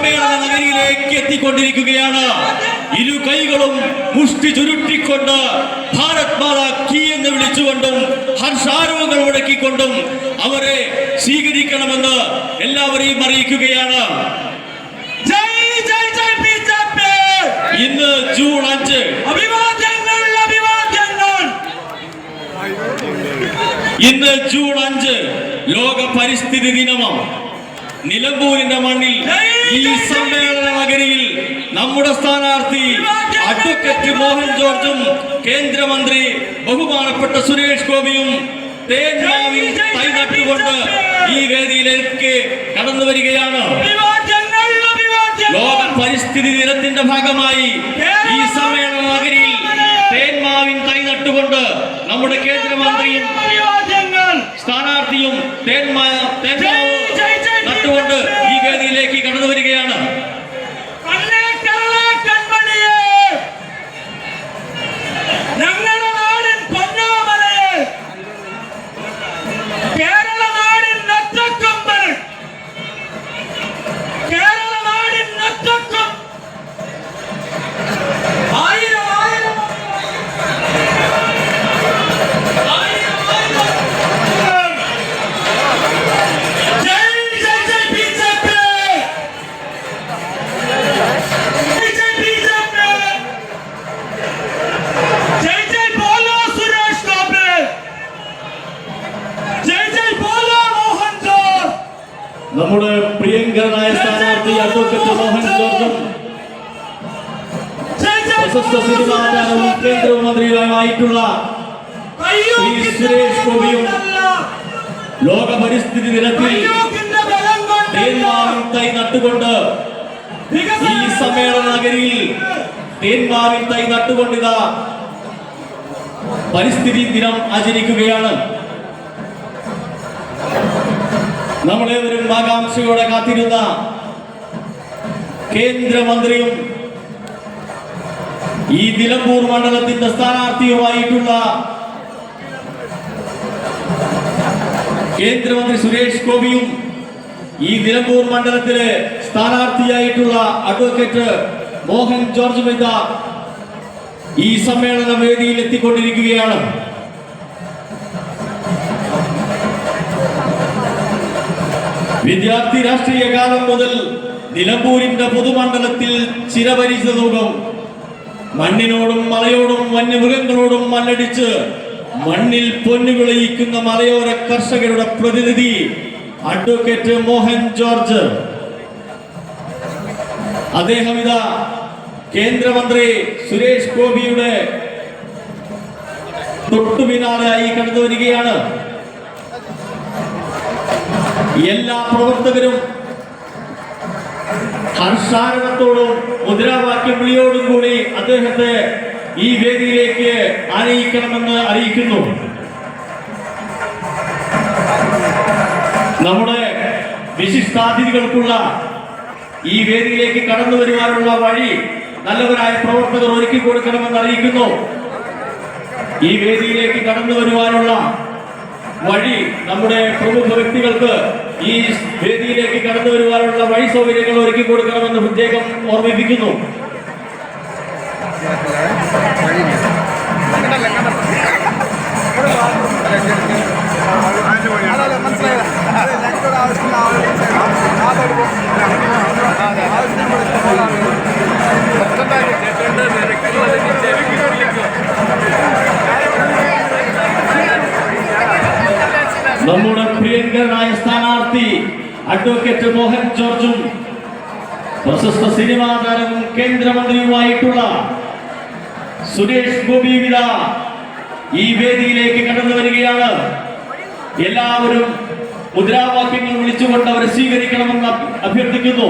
സമ്മേളന നഗരിയിലേക്ക് എത്തിക്കൊണ്ടിരിക്കുകയാണ്. ഇരു കൈകളും മുഷ്ടി ചുരുട്ടിക്കൊണ്ട് ഭാരത് മാതാ കീ എന്ന് വിളിച്ചുകൊണ്ടും ഹർഷാരവങ്ങൾ മുടക്കിക്കൊണ്ടും അവരെ സ്വീകരിക്കണമെന്ന് എല്ലാവരെയും അറിയിക്കുകയാണ്. ഇന്ന് ജൂൺ അഞ്ച്. അഭിവാദ്യങ്ങൾ അഭിവാദ്യങ്ങൾ! ഇന്ന് ജൂൺ അഞ്ച് ലോക പരിസ്ഥിതി ദിനമാണ്. നിലമ്പൂരിന്റെ മണ്ണിൽ ഈ സമ്മേളന നഗരിയിൽ നമ്മുടെ സ്ഥാനാർത്ഥി അഡ്വക്കേറ്റ് മോഹൻ ജോർജും കേന്ദ്രമന്ത്രി ബഹുമാനപ്പെട്ട സുരേഷ് ഗോപിയും തേൻമാവിൽ തൈ നട്ടുകൊണ്ട് ഈ വേദിയിലേക്ക് കടന്നു വരികയാണ്. ലോക പരിസ്ഥിതി ദിനത്തിന്റെ ഭാഗമായി ഈ സമ്മേളന നഗരിയിൽ തേൻമാവിൻ തൈ നട്ടുകൊണ്ട് നമ്മുടെ കേന്ദ്രമന്ത്രിയും സ്ഥാനാർത്ഥിയും തേൻമാ തേന്മാവ് നട്ടുകൊണ്ട് ഈ വേദിയിലേക്ക് കടന്നു വരികയാണ് സ്ഥാനാർത്ഥി അഡ്വക്കേറ്റ് മോഹൻ ജോർജും പ്രശസ്ത സിനിമാ താരവും കേന്ദ്രമന്ത്രിയുമായിട്ടുള്ള ശ്രീ സുരേഷ് ഗോപിയും ലോക പരിസ്ഥിതി ദിനത്തിൽ തേന്മാവിൻ തൈ നട്ടുകൊണ്ട് ഈ സമ്മേളന നഗരിയിൽ തേന്മാവിൻ തൈ നട്ടുകൊണ്ടിതാ പരിസ്ഥിതി ദിനം ആചരിക്കുകയാണ്. നമ്മളേവരും ആകാംക്ഷയോടെ കാത്തിരുന്ന കേന്ദ്രമന്ത്രിയും ഈ നിലമ്പൂർ മണ്ഡലത്തിന്റെ സ്ഥാനാർത്ഥിയുമായിട്ടുള്ള കേന്ദ്രമന്ത്രി സുരേഷ് ഗോപിയും ഈ നിലമ്പൂർ മണ്ഡലത്തിലെ സ്ഥാനാർത്ഥിയായിട്ടുള്ള അഡ്വക്കേറ്റ് മോഹൻ ജോർജ് മിത ഈ സമ്മേളന വേദിയിൽ എത്തിക്കൊണ്ടിരിക്കുകയാണ്. വിദ്യാർത്ഥി രാഷ്ട്രീയ കാലം മുതൽ നിലമ്പൂരിന്റെ പൊതുമണ്ഡലത്തിൽ ചിരപരിചിതവും മണ്ണിനോടും മലയോടും വന്യമൃഗങ്ങളോടും മല്ലടിച്ച് മണ്ണിൽ പൊന്നു വിളയിക്കുന്ന മലയോര കർഷകരുടെ പ്രതിനിധി അഡ്വക്കേറ്റ് മോഹൻ ജോർജ്. അദ്ദേഹം ഇതാ കേന്ദ്രമന്ത്രി സുരേഷ് ഗോപിയുടെ തൊട്ടു പിന്നാലെയായി കടന്നു വരികയാണ് എല്ലാ പ്രവർത്തകരും ഹർഷാരണത്തോടും മുദ്രാവാക്യം വിളിയോടും കൂടി അദ്ദേഹത്തെ ഈ വേദിയിലേക്ക് ആനയിക്കണമെന്ന് അറിയിക്കുന്നു. നമ്മുടെ വിശിഷ്ടാതിഥികൾക്കുള്ള ഈ വേദിയിലേക്ക് കടന്നു വരുവാനുള്ള വഴി നല്ലവരായ പ്രവർത്തകർ ഒരുക്കി കൊടുക്കണമെന്ന് അറിയിക്കുന്നു. ഈ വേദിയിലേക്ക് കടന്നു വരുവാനുള്ള വഴി നമ്മുടെ പ്രമുഖ വ്യക്തികൾക്ക് ഈ വേദിയിലേക്ക് കടന്നു വരുവാനുള്ള വഴി സൗകര്യങ്ങൾ ഒരുക്കി കൊടുക്കണമെന്ന് പ്രത്യേകം ഓർമ്മിപ്പിക്കുന്നു. നമ്മുടെ പ്രിയങ്കരനായ സ്ഥാനാർത്ഥി അഡ്വക്കേറ്റ് മോഹൻ ജോർജും പ്രശസ്ത സിനിമാ താരവും കേന്ദ്രമന്ത്രിയുമായിട്ടുള്ള സുരേഷ് ഗോപി ഈ വേദിയിലേക്ക് കടന്നു വരികയാണ്. എല്ലാവരും മുദ്രാവാക്യങ്ങൾ വിളിച്ചുകൊണ്ട് അവരെ സ്വീകരിക്കണമെന്ന് അഭ്യർത്ഥിക്കുന്നു.